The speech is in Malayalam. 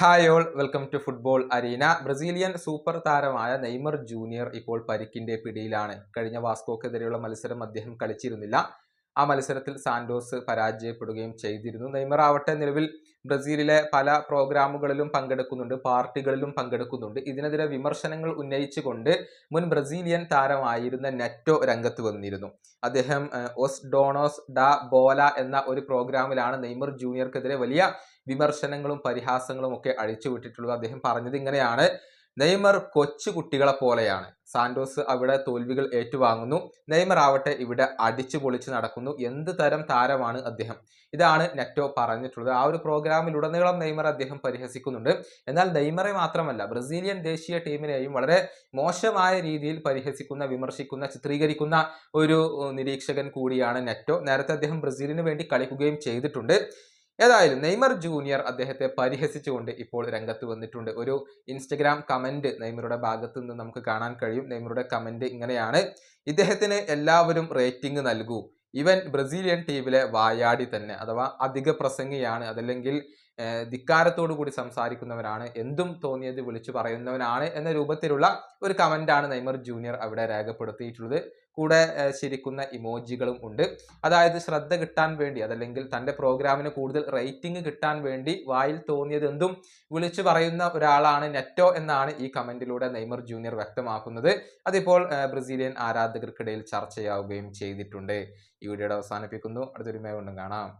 Hi all welcome to football arena Brazilian super താരമായ നെയ്മർ ജൂനിയർ ഇപ്പോൾ പരിക്കിന്റെ പിടിയിലാണ്. കഴിഞ്ഞ വാസ്കോക്കെതിരെയുള്ള മത്സരം അദ്ദേഹം കളിച്ചിരുന്നില്ല. ആ മത്സരത്തിൽ സാന്റോസ് പരാജയപ്പെടുകയും ചെയ്തിരുന്നു. നെയ്മർ ആവട്ടെ നിലവിൽ ബ്രസീലിലെ പല പ്രോഗ്രാമുകളിലും പങ്കെടുക്കുന്നുണ്ട് പാർട്ടികളിലും പങ്കെടുക്കുന്നുണ്ട്. ഇതിനെതിരെ വിമർശനങ്ങൾ ഉന്നയിച്ചുകൊണ്ട് മുൻ ബ്രസീലിയൻ താരമായിരുന്ന നെറ്റോ രംഗത്ത് വന്നിരുന്നു. അദ്ദേഹം ഒസ് ഡോണോസ് ഡാ ബോല എന്ന ഒരു പ്രോഗ്രാമിലാണ് നെയ്മർ ജൂനിയർക്കെതിരെ വലിയ വിമർശനങ്ങളും പരിഹാസങ്ങളും ഒക്കെ അഴിച്ചുവിട്ടിട്ടുള്ളത്. അദ്ദേഹം പറഞ്ഞത് ഇങ്ങനെയാണ് നെയ്മർ കൊച്ചു കുട്ടികളെ പോലെയാണ്. സാന്റോസ് അവിടെ തോൽവികൾ ഏറ്റുവാങ്ങുന്നു. നെയ്മർ ആവട്ടെ ഇവിടെ അടിച്ചു പൊളിച്ച് നടക്കുന്നു. എന്ത് തരം താരമാണ് അദ്ദേഹം? ഇതാണ് നെറ്റോ പറഞ്ഞിട്ടുള്ളത്. ആ ഒരു പ്രോഗ്രാമിലുടനീളം നെയ്മർ അദ്ദേഹം പരിഹസിക്കുന്നുണ്ട്. എന്നാൽ നെയ്മറെ മാത്രമല്ല ബ്രസീലിയൻ ദേശീയ ടീമിനെയും വളരെ മോശമായ രീതിയിൽ പരിഹസിക്കുന്ന വിമർശിക്കുന്ന ചിത്രീകരിക്കുന്ന ഒരു നിരീക്ഷകൻ കൂടിയാണ് നെറ്റോ. നേരത്തെ അദ്ദേഹം ബ്രസീലിന് വേണ്ടി കളിക്കുകയും ചെയ്തിട്ടുണ്ട്. ഏതായാലും നെയ്മർ ജൂനിയർ അദ്ദേഹത്തെ പരിഹസിച്ചുകൊണ്ട് ഇപ്പോൾ രംഗത്ത് വന്നിട്ടുണ്ട്. ഒരു ഇൻസ്റ്റഗ്രാം കമന്റ് നെയ്മറുടെ ഭാഗത്ത് നിന്ന് നമുക്ക് കാണാൻ കഴിയും. നെയ്മറുടെ കമന്റ് ഇങ്ങനെയാണ്. ഇദ്ദേഹത്തിന് എല്ലാവരും റേറ്റിംഗ് നൽകൂ. ഇവൻ ബ്രസീലിയൻ ടീമിലെ വായാടി തന്നെ അഥവാ അധിക പ്രസംഗിയാണ്. അതല്ലെങ്കിൽ ധിക്കാരത്തോടു കൂടി സംസാരിക്കുന്നവനാണ് എന്തും തോന്നിയത് വിളിച്ചു പറയുന്നവനാണ് എന്ന രൂപത്തിലുള്ള ഒരു കമന്റാണ് നെയ്മർ ജൂനിയർ അവിടെ രേഖപ്പെടുത്തിയിട്ടുള്ളത്. കൂടെ ശരിക്കുന്ന ഇമോജികളും ഉണ്ട്. അതായത് ശ്രദ്ധ കിട്ടാൻ വേണ്ടി അതല്ലെങ്കിൽ തന്റെ പ്രോഗ്രാമിന് കൂടുതൽ റേറ്റിംഗ് കിട്ടാൻ വേണ്ടി വായിൽ തോന്നിയത് എന്തും വിളിച്ചു പറയുന്ന ഒരാളാണ് നെറ്റോ എന്നാണ് ഈ കമന്റിലൂടെ നെയ്മർ ജൂനിയർ വ്യക്തമാക്കുന്നത്. അതിപ്പോൾ ബ്രസീലിയൻ ആരാധകർക്കിടയിൽ ചർച്ചയാവുകയും ചെയ്തിട്ടുണ്ട്. ഈ വീഡിയോയുടെ അവസാനിപ്പിക്കുന്നു. അടുത്തൊരു മേ കൊണ്ടും കാണാം.